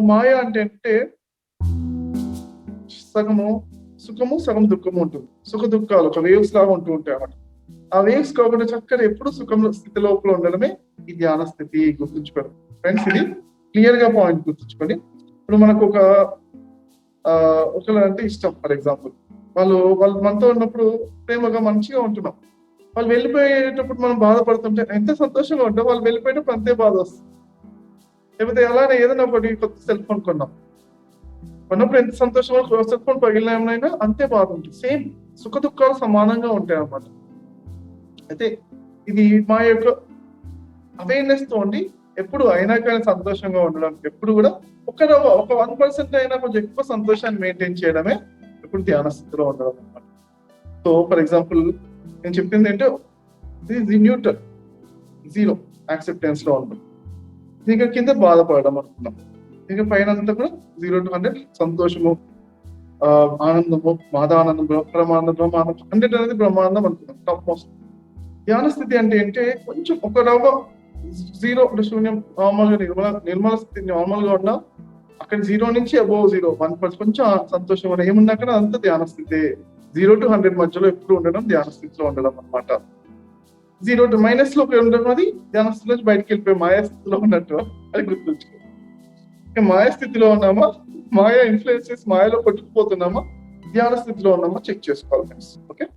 మాయ అంటే అంటే సగము సుఖము సగం దుఃఖము ఉంటుంది. సుఖ దుఃఖాలు ఒక వేవ్స్ లాగా ఉంటూ ఉంటాయి అన్నమాట. ఆ వేవ్స్ కాకుండా చక్కగా ఎప్పుడు సుఖం స్థితి లోపల ఉండడమే ఈ ధ్యాన స్థితి గుర్తుంచుకోవడం. ఫ్రెండ్స్ ఇది క్లియర్గా పాయింట్ గుర్తుంచుకొని ఇప్పుడు మనకు ఒక ఆ అంటే ఇష్టం ఫర్ ఎగ్జాంపుల్ వాళ్ళు వాళ్ళు మనతో ఉన్నప్పుడు ప్రేమగా మంచిగా ఉంటున్నాం. వాళ్ళు వెళ్ళిపోయేటప్పుడు మనం బాధపడుతుంటే ఎంత సంతోషంగా ఉంటాం. వాళ్ళు వెళ్ళిపోయేటప్పుడు అంతే బాధ వస్తుంది. లేకపోతే అలానే ఏదైనా ఒకటి కొత్త సెల్ ఫోన్ కొన్నాం. కొన్నప్పుడు ఎంత సంతోషంగా సెల్ ఫోన్ పగిలినైనా అంతే బాధ ఉంటుంది. సేమ్ సుఖ దుఃఖాలు సమానంగా ఉంటాయి అన్నమాట. అయితే ఇది మా యొక్క అవేర్నెస్ తోండి ఎప్పుడు అయినా కానీ సంతోషంగా ఉండడం ఎప్పుడు కూడా ఒక ఒక వన్ పర్సెంట్ అయినా కొంచెం ఎక్కువ సంతోషాన్ని మెయింటైన్ చేయడమే ఎప్పుడు ధ్యాన స్థితిలో ఉండడం అనమాట సో ఫర్ ఎగ్జాంపుల్ నేను చెప్పింది ఏంటో ఇది న్యూట్రల్ జీరో యాక్సెప్టెన్స్లో ఉండడం. ఇక కింద బాధపడడం అనుకున్నాం. ఇంకా పైన అంతా కూడా జీరో టు హండ్రెడ్ సంతోషము ఆనందము మాదానందం బ్రహ్మానందం బ్రహ్మానందం హండ్రెడ్ అనేది బ్రహ్మానందం అనుకున్నాం టాప్ మోస్ట్ ధ్యాన స్థితి అంటే ఏంటంటే కొంచెం ఒక రవ్వ జీరో అంటే శూన్యం నార్మల్గా నిర్మల నిర్మల స్థితి నార్మల్గా ఉన్నా అక్కడ జీరో నుంచి అబోవ్ జీరో వన్ పర్సెంట్ కొంచెం సంతోషం అని ఏమున్నా కానీ అంతా ధ్యాన స్థితి. జీరో టు హండ్రెడ్ మధ్యలో ఎప్పుడు ఉండడం ధ్యాన స్థితిలో ఉండడం అనమాట జీరో టు మైనస్లో ఉండడం అది ధ్యానస్థితి నుంచి బయటకు వెళ్ళిపోయి మాయా స్థితిలో ఉన్నట్టు అది గుర్తుంచుకో. ఇక మాయా స్థితిలో ఉన్నామా? మాయా ఇన్ఫ్లుయెన్సెస్ మాయలో కొట్టుకుపోతున్నామా? ధ్యాన స్థితిలో ఉన్నామా? చెక్ చేసుకోవాలి ఫ్రెండ్స్ ఓకే